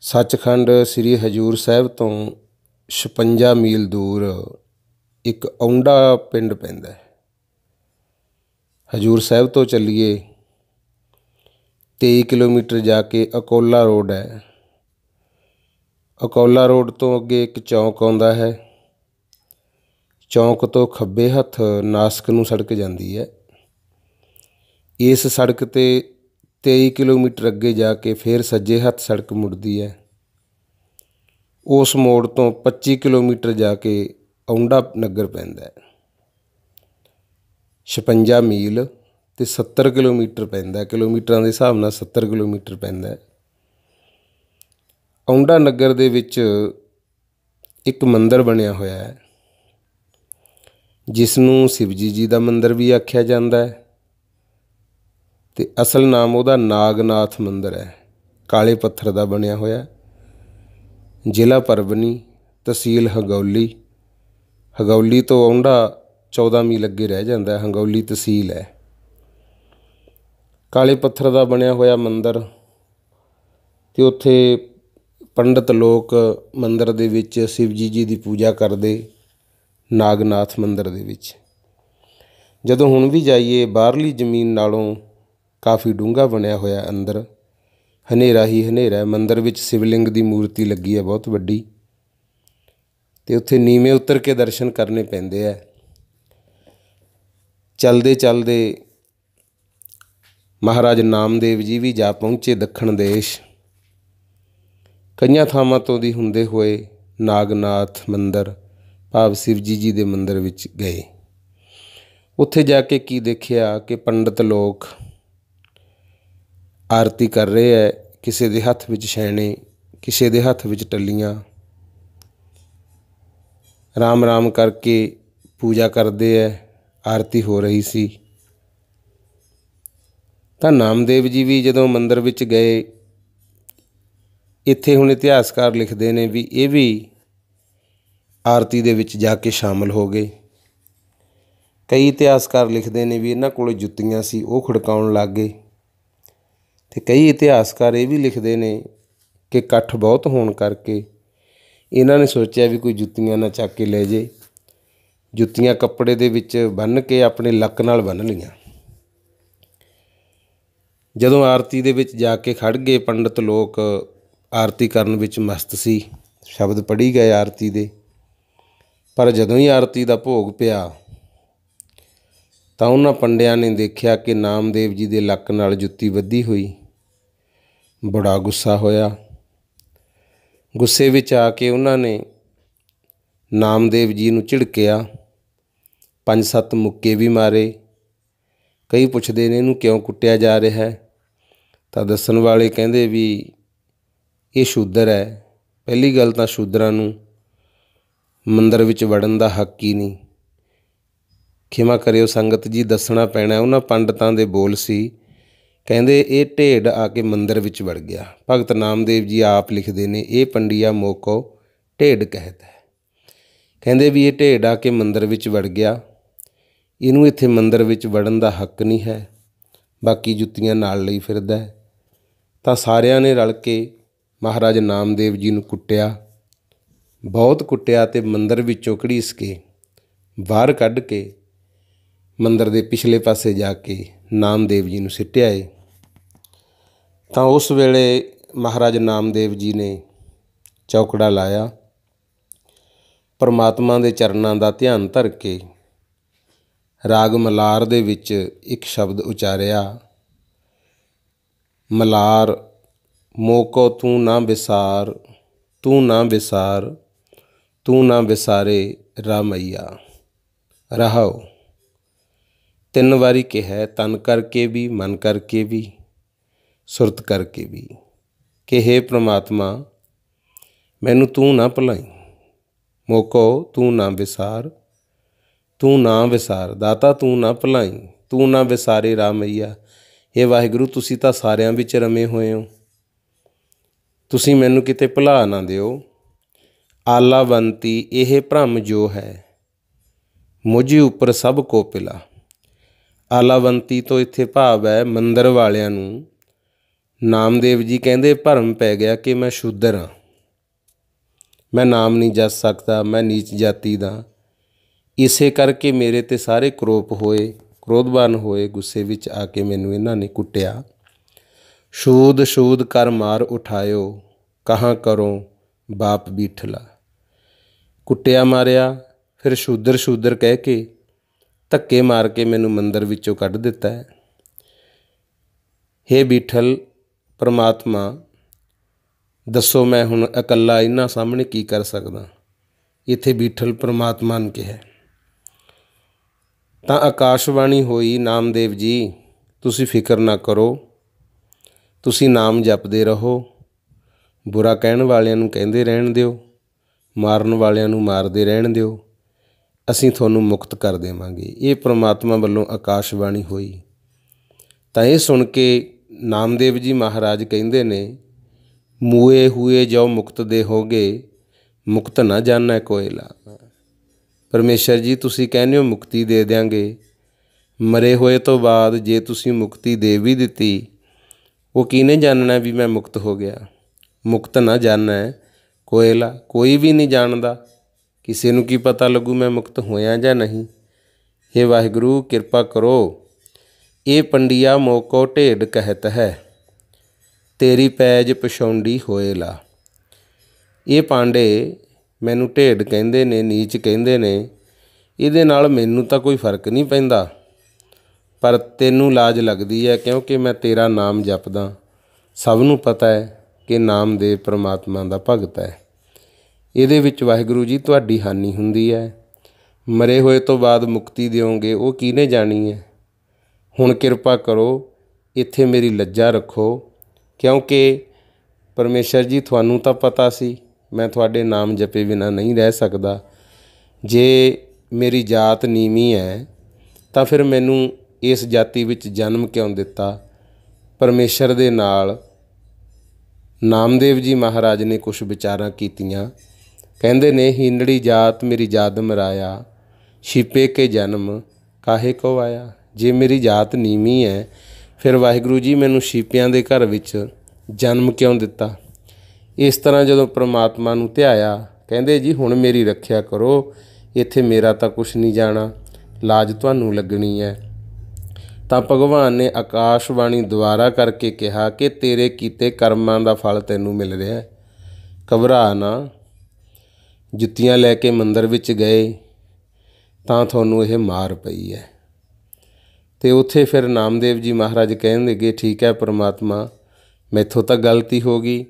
ਸੱਚਖੰਡ ਸ੍ਰੀ ਹਜੂਰ ਸਾਹਿਬ ਤੋਂ 56 ਮੀਲ ਦੂਰ ਇੱਕ ਔਂਡਾ ਪਿੰਡ ਪੈਂਦਾ ਹੈ। ਹਜੂਰ ਸਾਹਿਬ ਤੋਂ ਚੱਲੀਏ 23 ਕਿਲੋਮੀਟਰ ਜਾ ਕੇ ਅਕੋਲਾ ਰੋਡ ਹੈ। ਅਕੋਲਾ ਰੋਡ ਤੋਂ ਅੱਗੇ ਇੱਕ ਚੌਂਕ ਆਉਂਦਾ ਹੈ। ਚੌਂਕ ਤੋਂ ਖੱਬੇ ਹੱਥ ਨਾਸਕ ਨੂੰ ਸੜਕ ਜਾਂਦੀ ਹੈ। ਇਸ ਸੜਕ 'ਤੇ 23 ਕਿਲੋਮੀਟਰ ਅੱਗੇ ਜਾ ਕੇ ਫਿਰ ਸੱਜੇ ਹੱਥ ਸੜਕ ਮੁੜਦੀ ਹੈ। ਉਸ ਮੋੜ ਤੋਂ 25 ਕਿਲੋਮੀਟਰ ਜਾ ਕੇ ਔਂਡਾ ਨਗਰ ਪੈਂਦਾ ਹੈ। 56 ਮੀਲ ਤੇ 70 ਕਿਲੋਮੀਟਰ ਪੈਂਦਾ ਕਿਲੋਮੀਟਰਾਂ ਦੇ ਹਿਸਾਬ ਨਾਲ 70 ਕਿਲੋਮੀਟਰ ਪੈਂਦਾ ਹੈ। ਔਂਡਾ ਨਗਰ ਦੇ ਵਿੱਚ ਇੱਕ ਮੰਦਿਰ ਬਣਿਆ ਹੋਇਆ ਹੈ ਜਿਸ ਨੂੰ ਸ਼ਿਵਜੀ ਜੀ ਦਾ ਮੰਦਿਰ ਵੀ ਆਖਿਆ ਜਾਂਦਾ ਹੈ। ਤੇ ਅਸਲ ਨਾਮ ਉਹਦਾ ਨਾਗਨਾਥ ਮੰਦਿਰ ਹੈ। ਕਾਲੇ ਪੱਥਰ ਦਾ ਬਣਿਆ ਹੋਇਆ ਜ਼ਿਲ੍ਹਾ ਪਰਬਨੀ ਤਹਿਸੀਲ ਹਗੌਲੀ। ਹਗੌਲੀ ਤੋਂ ਔਂਡਾ 14 ਮੀਲ ਅੱਗੇ ਰਹਿ ਜਾਂਦਾ ਹੰਗੌਲੀ ਤਹਿਸੀਲ ਹੈ। ਕਾਲੇ ਪੱਥਰ ਦਾ ਬਣਿਆ ਹੋਇਆ ਮੰਦਿਰ ਤੇ ਉੱਥੇ ਪੰਡਤ ਲੋਕ ਮੰਦਿਰ ਦੇ ਵਿੱਚ ਸ਼ਿਵਜੀ ਜੀ ਦੀ ਪੂਜਾ ਕਰਦੇ ਨਾਗਨਾਥ ਮੰਦਿਰ ਦੇ ਵਿੱਚ। ਜਦੋਂ ਹੁਣ ਵੀ ਜਾਈਏ, ਬਾਹਰਲੀ ਜ਼ਮੀਨ ਨਾਲੋਂ ਕਾਫੀ ਡੂੰਘਾ ਬਣਿਆ ਹੋਇਆ ਅੰਦਰ। ਹਨੇਰਾ ਹੀ ਹਨੇਰਾ ਮੰਦਿਰ ਵਿੱਚ ਸ਼ਿਵਲਿੰਗ ਦੀ ਮੂਰਤੀ ਲੱਗੀ ਹੈ ਬਹੁਤ ਵੱਡੀ। ਤੇ ਉੱਥੇ ਨੀਵੇਂ ਉਤਰ ਕੇ ਦਰਸ਼ਨ ਕਰਨੇ ਪੈਂਦੇ ਆ। ਚਲਦੇ ਚਲਦੇ ਮਹਾਰਾਜ ਨਾਮਦੇਵ ਜੀ ਵੀ ਜਾ ਪਹੁੰਚੇ ਦੱਖਣ ਦੇਸ਼। ਕਈਆਂ ਥਾਵਾਂ ਤੋਂ ਦੀ ਹੁੰਦੇ ਹੋਏ ਨਾਗਨਾਥ ਮੰਦਰ, ਭਾਵ ਸ਼ਿਵਜੀ ਜੀ ਦੇ ਮੰਦਰ ਵਿੱਚ ਗਏ। ਉੱਥੇ ਜਾ ਕੇ ਕੀ ਦੇਖਿਆ ਕਿ ਪੰਡਤ ਲੋਕ ਆਰਤੀ ਕਰ ਰਹੇ ਹੈ, ਕਿਸੇ ਦੇ ਹੱਥ ਵਿੱਚ ਛੈਣੇ ਕਿਸੇ ਦੇ ਹੱਥ ਵਿੱਚ ਟੱਲੀਆਂ। ਰਾਮ ਰਾਮ ਕਰਕੇ ਪੂਜਾ ਕਰਦੇ ਐ ਆਰਤੀ ਹੋ ਰਹੀ ਸੀ। ਤਾਂ ਨਾਮਦੇਵ ਜੀ ਵੀ ਜਦੋਂ ਮੰਦਰ ਵਿੱਚ ਗਏ, ਇੱਥੇ ਹੁਣ ਇਤਿਹਾਸਕਾਰ ਲਿਖਦੇ ਨੇ ਵੀ ਇਹ ਵੀ ਆਰਤੀ ਦੇ ਵਿੱਚ ਜਾ ਕੇ ਸ਼ਾਮਲ ਹੋ ਗਏ। ਕਈ ਇਤਿਹਾਸਕਾਰ ਲਿਖਦੇ ਨੇ ਵੀ ਇਹਨਾਂ ਕੋਲੇ ਜੁੱਤੀਆਂ ਸੀ, ਉਹ ਖੜਕਾਉਣ ਲੱਗ ਗਏ। ਤੇ ਕਈ ਇਤਿਹਾਸਕਾਰ ਇਹ ਵੀ ਲਿਖਦੇ ਨੇ ਕਿ ਇਕੱਠ ਬਹੁਤ ਹੋਣ ਕਰਕੇ ਇਹਨਾਂ ਨੇ ਸੋਚਿਆ ਵੀ ਕੋਈ ਜੁੱਤੀਆਂ ਨਾ ਚੱਕ ਕੇ ਲੈ ਜੇ, ਜੁੱਤੀਆਂ ਕੱਪੜੇ ਦੇ ਵਿੱਚ ਬੰਨ ਕੇ ਆਪਣੇ ਲੱਕ ਨਾਲ ਬੰਨ ਲਈਆਂ। ਜਦੋਂ ਆਰਤੀ ਦੇ ਵਿੱਚ ਜਾ ਕੇ ਖੜ ਗਏ ਪੰਡਤ ਲੋਕ, ਆਰਤੀ ਕਰਨ ਵਿੱਚ ਮਸਤ ਸੀ, ਸ਼ਬਦ ਪੜ੍ਹੀ ਗਏ ਆਰਤੀ ਦੇ। ਪਰ ਜਦੋਂ ਹੀ ਆਰਤੀ ਦਾ ਭੋਗ ਪਿਆ, ਤਾਂ ਉਹਨਾਂ ਪੰਡਿਆਂ ਨੇ ਦੇਖਿਆ ਕਿ ਨਾਮਦੇਵ ਜੀ ਦੇ ਲੱਕ ਨਾਲ ਜੁੱਤੀ ਵੱਧੀ ਹੋਈ। ਬੜਾ ਗੁੱਸਾ ਹੋਇਆ। ਗੁੱਸੇ ਵਿੱਚ ਆ ਕੇ ਉਹਨਾਂ ਨੇ ਨਾਮਦੇਵ ਜੀ ਨੂੰ ਝਿੜਕਿਆ। ਪੰਜ ਸੱਤ ਮੁੱਕੇ ਵੀ ਮਾਰੇ। ਕਈ ਪੁੱਛਦੇ ਨੇ ਇਹਨੂੰ ਕਿਉਂ ਕੁੱਟਿਆ ਜਾ ਰਿਹਾ ਹੈ? ਤਾਂ ਦੱਸਣ ਵਾਲੇ ਕਹਿੰਦੇ ਵੀ ਇਹ ਸ਼ੂਦਰ ਹੈ। ਪਹਿਲੀ ਗੱਲ ਤਾਂ ਸ਼ੂਦਰਾਂ ਨੂੰ ਮੰਦਰ ਵਿੱਚ ਵੜਨ ਦਾ ਹੱਕ ਹੀ ਨਹੀਂ। ਖਿਮਾ ਕਰਿਓ ਸੰਗਤ ਜੀ, ਦੱਸਣਾ ਪੈਣਾ। ਉਹਨਾਂ ਪੰਡਤਾਂ ਦੇ ਬੋਲ ਸੀ ਕਹਿੰਦੇ ਇਹ ਢੇਡ ਆ ਕੇ ਮੰਦਰ ਵਿੱਚ ਵੜ ਗਿਆ। ਭਗਤ ਨਾਮਦੇਵ ਜੀ ਆਪ ਲਿਖਦੇ ਨੇ, ਇਹ ਪੰਡੀਆ ਮੋਕੋ ਢੇਡ ਕਹਤਾ ਕਹਿੰਦੇ ਵੀ ਇਹ ਢੇਡ ਆ ਕੇ ਮੰਦਰ ਵਿੱਚ ਵੜ ਗਿਆ। ਇਹਨੂੰ ਇੱਥੇ ਮੰਦਰ ਵਿੱਚ ਵੜਨ ਦਾ ਹੱਕ ਨਹੀਂ ਹੈ। ਬਾਕੀ ਜੁੱਤੀਆਂ ਨਾਲ ਲਈ ਫਿਰਦਾ ਹੈ। ਤਾਂ ਸਾਰਿਆਂ ਨੇ ਰਲ ਕੇ ਮਹਾਰਾਜ ਨਾਮਦੇਵ ਜੀ ਨੂੰ ਕੁੱਟਿਆ। ਬਹੁਤ ਕੁੱਟਿਆ ਤੇ ਮੰਦਰ ਵਿੱਚੋਂ ਕੜੀਸ ਕੇ, ਬਾਹਰ ਕੱਢ ਕੇ, ਮੰਦਰ ਦੇ ਪਿਛਲੇ ਪਾਸੇ ਜਾ ਕੇ ਨਾਮਦੇਵ ਜੀ ਨੂੰ ਸਿੱਟਿਆ ਏ। ਤਾਂ ਉਸ ਵੇਲੇ ਮਹਾਰਾਜ ਨਾਮਦੇਵ ਜੀ ਨੇ ਚੌਕੜਾ ਲਾਇਆ। ਪਰਮਾਤਮਾ ਦੇ ਚਰਨਾਂ ਦਾ ਧਿਆਨ ਧਰ ਕੇ ਰਾਗ ਮਲਾਰ ਦੇ ਵਿੱਚ ਇੱਕ ਸ਼ਬਦ ਉਚਾਰਿਆ, ਮਲਾਰ, ਮੋਕੋ ਤੂੰ ਨਾ ਵਿਸਾਰ ਤੂੰ ਨਾ ਵਿਸਾਰ ਤੂੰ ਨਾ ਵਿਸਾਰੇ ਰਾਮਈਆ, ਰਹਾਓ। ਤਿੰਨ ਵਾਰੀ ਕਿਹਾ, ਤਨ ਕਰਕੇ ਵੀ, ਮਨ ਕਰਕੇ ਵੀ। ਸੁਰਤ ਕਰਕੇ ਵੀ ਕਿ हे ਪ੍ਰਮਾਤਮਾ, ਮੈਨੂੰ ਤੂੰ ਨਾ ਭੁਲਾਈ। ਮੋਕੋ, ਤੂੰ ਨਾ ਵਿਸਾਰ, ਤੂੰ ਨਾ ਵਿਸਾਰ। ਦਾਤਾ, ਤੂੰ ਨਾ ਭੁਲਾਈ, ਤੂੰ ਨਾ ਵਿਸਾਰੇ ਰਾਮਈਆ ਇਹ ਵਾਹਿਗੁਰੂ, ਤੁਸੀਂ ਤਾਂ ਸਾਰਿਆਂ ਵਿੱਚ ਰਮੇ ਹੋਏ ਹੋ। ਤੁਸੀਂ ਮੈਨੂੰ ਕਿਤੇ ਭੁਲਾ ਨਾ ਦਿਓ। ਆਲਾਵੰਤੀ, ਇਹ ਭ੍ਰਮ ਜੋ ਹੈ, ਮੁਝੇ ਉੱਪਰ ਸਭ ਕੋ ਪਿਲਾ। ਆਲਾਵੰਤੀ ਤੋਂ ਇੱਥੇ ਭਾਵ ਹੈ ਮੰਦਰ ਵਾਲਿਆਂ ਨੂੰ ਨਾਮਦੇਵ ਜੀ ਕਹਿੰਦੇ, ਭਰਮ ਪੈ ਗਿਆ ਕਿ ਮੈਂ ਸ਼ੂਦਰ ਹਾਂ ਮੈਂ ਨਾਮ ਨਹੀਂ ਜਸ ਸਕਦਾ, ਮੈਂ ਨੀਚ ਜਾਤੀ ਦਾ ਇਸੇ ਕਰਕੇ ਮੇਰੇ ਤੇ ਸਾਰੇ ਕਰੋਪ ਹੋਏ ਕ੍ਰੋਧਵਾਨ ਹੋਏ, ਗੁੱਸੇ ਵਿੱਚ ਆ ਕੇ ਮੈਨੂੰ ਇਹਨਾਂ ਨੇ ਕੁੱਟਿਆ। ਸ਼ੂਦ ਸ਼ੂਦ ਕਰ ਮਾਰ ਉਠਾਇਓ, ਕਹਾਂ ਕਰੋ ਬਾਪ ਬੀਠਲਾ। ਕੁੱਟਿਆ ਮਾਰਿਆ, ਫਿਰ ਸ਼ੂਦਰ ਸ਼ੂਦਰ ਕਹਿ ਕੇ ਧੱਕੇ ਮਾਰ ਕੇ ਮੈਨੂੰ ਮੰਦਰ ਵਿੱਚੋਂ ਕੱਢ ਦਿੱਤਾ ਹੈ। ਹੇ ਬੀਠਲ ਪਰਮਾਤਮਾ, ਦੱਸੋ ਮੈਂ ਹੁਣ ਇਕੱਲਾ ਇਹਨਾਂ ਸਾਹਮਣੇ ਕੀ ਕਰ ਸਕਦਾ? ਇੱਥੇ ਬੀਠਲ ਪ੍ਰਮਾਤਮਾ ਨੇ ਕਿਹਾ। ਤਾਂ ਆਕਾਸ਼ਵਾਣੀ ਹੋਈ, ਨਾਮਦੇਵ ਜੀ, ਤੁਸੀਂ ਫਿਕਰ ਨਾ ਕਰੋ। ਤੁਸੀਂ ਨਾਮ ਜਪਦੇ ਰਹੋ। ਬੁਰਾ ਕਹਿਣ ਵਾਲਿਆਂ ਨੂੰ ਕਹਿੰਦੇ ਰਹਿਣ ਦਿਓ। ਮਾਰਨ ਵਾਲਿਆਂ ਨੂੰ ਮਾਰਦੇ ਰਹਿਣ ਦਿਓ। ਅਸੀਂ ਤੁਹਾਨੂੰ ਮੁਕਤ ਕਰ ਦੇਵਾਂਗੇ। ਇਹ ਪ੍ਰਮਾਤਮਾ ਵੱਲੋਂ ਆਕਾਸ਼ਵਾਣੀ ਹੋਈ। ਤਾਂ ਇਹ ਸੁਣ ਕੇ ਨਾਮਦੇਵ ਜੀ ਮਹਾਰਾਜ ਕਹਿੰਦੇ ਨੇ, ਮੂਏ ਹੋਏ ਜੋ ਮੁਕਤ ਦੇ ਹੋਗੇ, ਮੁਕਤ ਨਾ ਜਾਣੈ ਕੋਇਲਾ। ਪਰਮੇਸ਼ਰ ਜੀ, ਤੁਸੀਂ ਕਹਿੰਦੇ ਹੋ ਮੁਕਤੀ ਦੇ ਦਿਆਂਗੇ। ਮਰੇ ਹੋਏ ਤੋਂ ਬਾਅਦ ਜੇ ਤੁਸੀਂ ਮੁਕਤੀ ਦੇ ਵੀ ਦਿੱਤੀ, ਉਹ ਕਿਹਨੇ ਜਾਣਨਾ ਵੀ ਮੈਂ ਮੁਕਤ ਹੋ ਗਿਆ? ਮੁਕਤ ਨਾ ਜਾਣੈ ਕੋਇਲਾ। ਕੋਈ ਵੀ ਨਹੀਂ ਜਾਣਦਾ। ਕਿਸੇ ਨੂੰ ਕੀ ਪਤਾ ਲੱਗੂ ਮੈਂ ਮੁਕਤ ਹੋਇਆ ਜਾਂ ਨਹੀਂ। हे ਵਾਹਿਗੁਰੂ, ਕਿਰਪਾ ਕਰੋ। ਇਹ ਪੰਡੀਆ ਮੋਕੋ ਢੇਡ ਕਹਿਤ ਹੈ, ਤੇਰੀ ਪੈਜ ਪਛੌਂਡੀ ਹੋਏਲਾ ਇਹ ਪਾਂਡੇ ਮੈਨੂੰ ਢੇਡ ਕਹਿੰਦੇ ਨੇ, ਨੀਚ ਕਹਿੰਦੇ ਨੇ, ਇਹਦੇ ਨਾਲ ਮੈਨੂੰ ਤਾਂ ਕੋਈ ਫ਼ਰਕ ਨਹੀਂ ਪੈਂਦਾ। ਪਰ ਤੈਨੂੰ ਲਾਜ ਲੱਗਦੀ ਹੈ ਕਿਉਂਕਿ ਮੈਂ ਤੇਰਾ ਨਾਮ ਜਪਦਾ। ਸਭ ਨੂੰ ਪਤਾ ਹੈ ਕਿ ਨਾਮ ਦੇ ਪ੍ਰਮਾਤਮਾ ਦਾ ਭਗਤ ਹੈ। ਇਹਦੇ ਵਿੱਚ ਵਾਹਿਗੁਰੂ ਜੀ ਤੁਹਾਡੀ ਹਾਨੀ ਹੁੰਦੀ ਹੈ। ਮਰੇ ਹੋਏ ਤੋਂ ਬਾਅਦ ਮੁਕਤੀ ਦਿਓਗੇ, ਉਹ ਕਿਹਨੇ ਜਾਣੀ ਹੈ? ਹੁਣ ਕਿਰਪਾ ਕਰੋ, ਇੱਥੇ ਮੇਰੀ ਲੱਜਾ ਰੱਖੋ, ਕਿਉਂਕਿ ਪਰਮੇਸ਼ਰ ਜੀ, ਤੁਹਾਨੂੰ ਤਾਂ ਪਤਾ ਸੀ, ਮੈਂ ਤੁਹਾਡੇ ਨਾਮ ਜਪੇ ਬਿਨਾ ਨਹੀਂ ਰਹਿ ਸਕਦਾ। ਜੇ ਮੇਰੀ ਜਾਤ ਨੀਵੀਂ ਹੈ, ਤਾਂ ਫਿਰ ਮੈਨੂੰ ਇਸ ਜਾਤੀ ਵਿੱਚ ਜਨਮ ਕਿਉਂ ਦਿੱਤਾ? ਪਰਮੇਸ਼ਰ ਦੇ ਨਾਲ ਨਾਮਦੇਵ ਜੀ ਮਹਾਰਾਜ ਨੇ ਕੁਝ ਵਿਚਾਰਾਂ ਕੀਤੀਆਂ। ਕਹਿੰਦੇ ਨੇ ਹੀਨੜੀ ਜਾਤ ਮੇਰੀ ਜਾਦ ਮਰਾਇਆ, ਛਿਪੇ ਕੇ ਜਨਮ ਕਾਹੇ ਕੋ ਆਇਆ? ਜੇ ਮੇਰੀ ਜਾਤ ਨੀਵੀਂ ਹੈ, ਫਿਰ ਵਾਹਿਗੁਰੂ ਜੀ ਮੈਨੂੰ ਛੀਪਿਆਂ ਦੇ ਘਰ ਵਿੱਚ ਜਨਮ ਕਿਉਂ ਦਿੱਤਾ? ਇਸ ਤਰ੍ਹਾਂ ਜਦੋਂ ਪ੍ਰਮਾਤਮਾ ਨੂੰ ਧਿਆਇਆ, ਕਹਿੰਦੇ, ਜੀ, ਹੁਣ ਮੇਰੀ ਰੱਖਿਆ ਕਰੋ, ਇੱਥੇ ਮੇਰਾ ਤਾਂ ਕੁਛ ਨਹੀਂ ਜਾਣਾ, ਲਾਜ ਤੁਹਾਨੂੰ ਲੱਗਣੀ ਹੈ। ਤਾਂ ਭਗਵਾਨ ਨੇ ਆਕਾਸ਼ਵਾਣੀ ਦੁਆਰਾ ਕਰਕੇ ਕਿਹਾ ਕਿ ਤੇਰੇ ਕੀਤੇ ਕਰਮਾਂ ਦਾ ਫਲ ਤੈਨੂੰ ਮਿਲ ਰਿਹਾ ਹੈ। ਘਬਰਾ ਨਾ। ਜੁੱਤੀਆਂ ਲੈ ਕੇ ਮੰਦਰ ਵਿੱਚ ਗਏ, ਤਾਂ ਤੁਹਾਨੂੰ ਇਹ ਮਾਰ ਪਈ ਹੈ। ਤੇ ਉੱਥੇ ਫਿਰ ਨਾਮਦੇਵ ਜੀ ਮਹਾਰਾਜ ਕਹਿਣ ਕਹਿੰਦੇਗੇ ਠੀਕ ਹੈ ਪ੍ਰਮਾਤਮਾ, ਮੈਥੋਂ ਤਾਂ ਗਲਤੀ ਹੋ ਗਈ,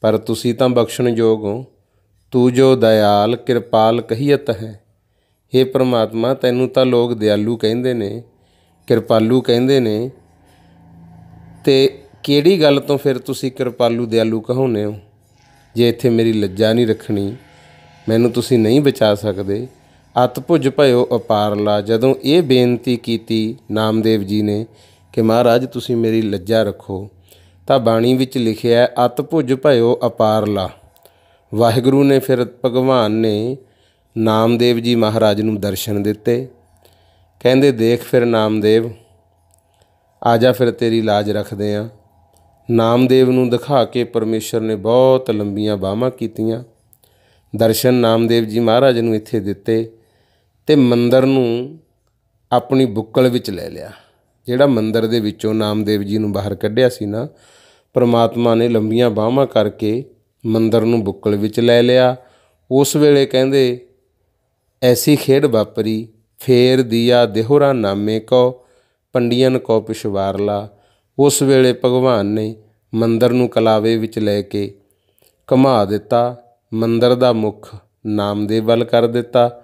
ਪਰ ਤੁਸੀਂ ਤਾਂ ਬਖਸ਼ਣਯੋਗ ਹੋ। ਤੂੰ ਜੋ ਦਇਆਲ, ਕਿਰਪਾਲ ਕਹੀਤ ਹੈ। हे ਪ੍ਰਮਾਤਮਾ, ਤੈਨੂੰ ਤਾਂ ਲੋਕ ਦਿਆਲੂ ਕਹਿੰਦੇ ਨੇ, ਕਿਰਪਾਲੂ ਕਹਿੰਦੇ ਨੇ। ਤੇ ਕਿਹੜੀ ਗੱਲ ਤੋਂ ਫਿਰ ਤੁਸੀਂ ਕਿਰਪਾਲੂ ਦਿਆਲੂ ਕਹਾਉਂਦੇ ਹੋ? ਜੇ ਇੱਥੇ ਮੇਰੀ ਲੱਜਾ ਨਹੀਂ ਰੱਖਣੀ, ਮੈਨੂੰ ਤੁਸੀਂ ਨਹੀਂ ਬਚਾ ਸਕਦੇ। ਅਤ ਭੁਜ ਭਇਓ ਅਪਾਰਲਾ। ਜਦੋਂ ਇਹ ਬੇਨਤੀ ਕੀਤੀ ਨਾਮਦੇਵ ਜੀ ਨੇ ਕਿ ਮਹਾਰਾਜ ਤੁਸੀਂ ਮੇਰੀ ਲੱਜਾ ਰੱਖੋ, ਤਾਂ ਬਾਣੀ ਵਿੱਚ ਲਿਖਿਆ ਹੈ ਅਤ ਭੁਜ ਭਇਓ ਅਪਾਰਲਾ। ਵਾਹਿਗੁਰੂ ਨੇ ਫਿਰ ਭਗਵਾਨ ਨੇ ਨਾਮਦੇਵ ਜੀ ਮਹਾਰਾਜ ਨੂੰ ਦਰਸ਼ਨ ਦਿੱਤੇ। ਕਹਿੰਦੇ, ਦੇਖ ਫਿਰ ਨਾਮਦੇਵ, ਆ ਜਾ ਫਿਰ ਤੇਰੀ ਲਾਜ ਰੱਖਦੇ ਆ। ਨਾਮਦੇਵ ਨੂੰ ਦਿਖਾ ਕੇ ਪਰਮੇਸ਼ਰ ਨੇ ਬਹੁਤ ਲੰਬੀਆਂ ਬਾਹਾਂ ਕੀਤੀਆਂ। ਦਰਸ਼ਨ ਨਾਮਦੇਵ ਜੀ ਮਹਾਰਾਜ ਨੂੰ ਇੱਥੇ ਦਿੱਤੇ। ਅਤੇ ਮੰਦਰ ਨੂੰ ਆਪਣੀ ਬੁੱਕਲ ਵਿੱਚ ਲੈ ਲਿਆ। ਜਿਹੜਾ ਮੰਦਰ ਦੇ ਵਿੱਚੋਂ ਨਾਮਦੇਵ ਜੀ ਨੂੰ ਬਾਹਰ ਕੱਢਿਆ ਸੀ ਨਾ, ਪਰਮਾਤਮਾ ਨੇ ਲੰਬੀਆਂ ਬਾਹਾਂ ਕਰਕੇ ਮੰਦਰ ਨੂੰ ਬੁੱਕਲ ਵਿੱਚ ਲੈ ਲਿਆ। ਉਸ ਵੇਲੇ ਕਹਿੰਦੇ, ਐਸੀ ਖੇਡ ਵਾਪਰੀ, ਫੇਰ ਦੀਆ ਦੇਹਰਾ ਨਾਮੇ ਕੋ ਪੰਡੀਆਂ ਕੋ ਪਿਸ਼ਵਾਰਲਾ ਉਸ ਵੇਲੇ ਭਗਵਾਨ ਨੇ ਮੰਦਰ ਨੂੰ ਕਲਾਵੇ ਵਿੱਚ ਲੈ ਕੇ ਘੁਮਾ ਦਿੱਤਾ। ਮੰਦਰ ਦਾ ਮੁਖ ਨਾਮਦੇਵ ਵੱਲ ਕਰ ਦਿੱਤਾ।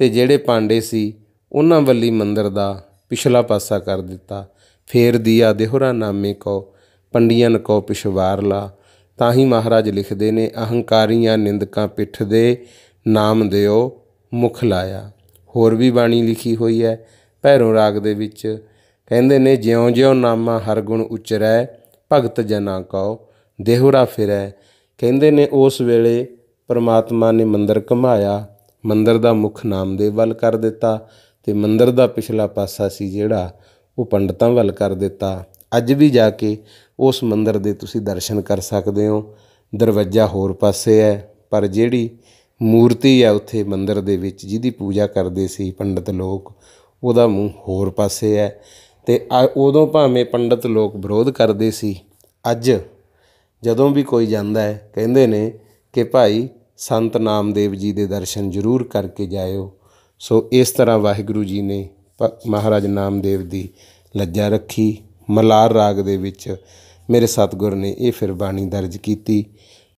ਤੇ ਜਿਹੜੇ ਪਾਂਡੇ ਸੀ, ਉਹਨਾਂ ਵੱਲੀ ਮੰਦਰ ਦਾ ਪਿਛਲਾ ਪਾਸਾ ਕਰ ਦਿੱਤਾ। ਫੇਰ ਦਿਆ, ਦੇਹਰਾ ਨਾਮੇ ਕੋ ਪੰਡੀਆਂ ਕੋ ਪਿਸ਼ਵਾਰਲਾ ਤਾਂ ਹੀ ਮਹਾਰਾਜ ਲਿਖਦੇ ਨੇ, ਅਹੰਕਾਰੀਆਂ ਨਿੰਦਕਾਂ ਪਿੱਠ ਦੇ ਨਾਮ ਦਿਓ, ਮੁਖ ਲਾਇਆ। ਹੋਰ ਵੀ ਬਾਣੀ ਲਿਖੀ ਹੋਈ ਹੈ ਭੈਰੋ ਰਾਗ ਦੇ ਵਿੱਚ। ਕਹਿੰਦੇ ਨੇ, ਜਿਉਂ-ਜਿਉਂ ਨਾਮਾ ਹਰ ਗੁਣ ਉਚਰੈ, ਭਗਤ ਜਨਾ ਕਉ, ਦੇਹੁਰਾ ਫਿਰੈ। ਕਹਿੰਦੇ ਨੇ, ਉਸ ਵੇਲੇ ਪਰਮਾਤਮਾ ਨੇ ਮੰਦਰ ਘਮਾਇਆ। ਮੰਦਰ ਦਾ ਮੁੱਖ ਨਾਮਦੇਵ ਵੱਲ ਕਰ ਦਿੱਤਾ ਤੇ ਮੰਦਰ ਦਾ ਪਿਛਲਾ ਪਾਸਾ ਸੀ ਜਿਹੜਾ ਉਹ ਪੰਡਤਾਂ ਵੱਲ ਕਰ ਦਿੱਤਾ। ਅੱਜ ਵੀ ਜਾ ਕੇ ਉਸ ਮੰਦਰ ਦੇ ਤੁਸੀਂ ਦਰਸ਼ਨ ਕਰ ਸਕਦੇ ਹੋ। ਦਰਵਾਜ਼ਾ ਹੋਰ ਪਾਸੇ ਹੈ, ਪਰ ਜਿਹੜੀ ਮੂਰਤੀ ਹੈ ਉੱਥੇ ਮੰਦਰ ਦੇ ਵਿੱਚ ਜਿਹਦੀ ਪੂਜਾ ਕਰਦੇ ਸੀ ਪੰਡਤ ਲੋਕ, ਉਹਦਾ ਮੂੰਹ ਹੋਰ ਪਾਸੇ ਹੈ ਤੇ ਅ- ਉਦੋਂ ਭਾਵੇਂ ਪੰਡਤ ਲੋਕ ਵਿਰੋਧ ਕਰਦੇ ਸੀ, ਅੱਜ ਜਦੋਂ ਵੀ ਕੋਈ ਜਾਂਦਾ ਹੈ, ਕਹਿੰਦੇ ਨੇ ਕਿ ਭਾਈ ਸੰਤ ਨਾਮਦੇਵ ਜੀ ਦੇ ਦਰਸ਼ਨ ਜ਼ਰੂਰ ਕਰਕੇ ਜਾਇਓ। ਸੋ ਇਸ ਤਰ੍ਹਾਂ ਵਾਹਿਗੁਰੂ ਜੀ ਨੇ ਪ- ਮਹਾਰਾਜ ਨਾਮਦੇਵ ਦੀ ਲੱਜਾ ਰੱਖੀ। ਮਲਾਰ ਰਾਗ ਦੇ ਵਿੱਚ ਮੇਰੇ ਸਤਿਗੁਰ ਨੇ ਇਹ ਫਿਰ ਬਾਣੀ ਦਰਜ ਕੀਤੀ।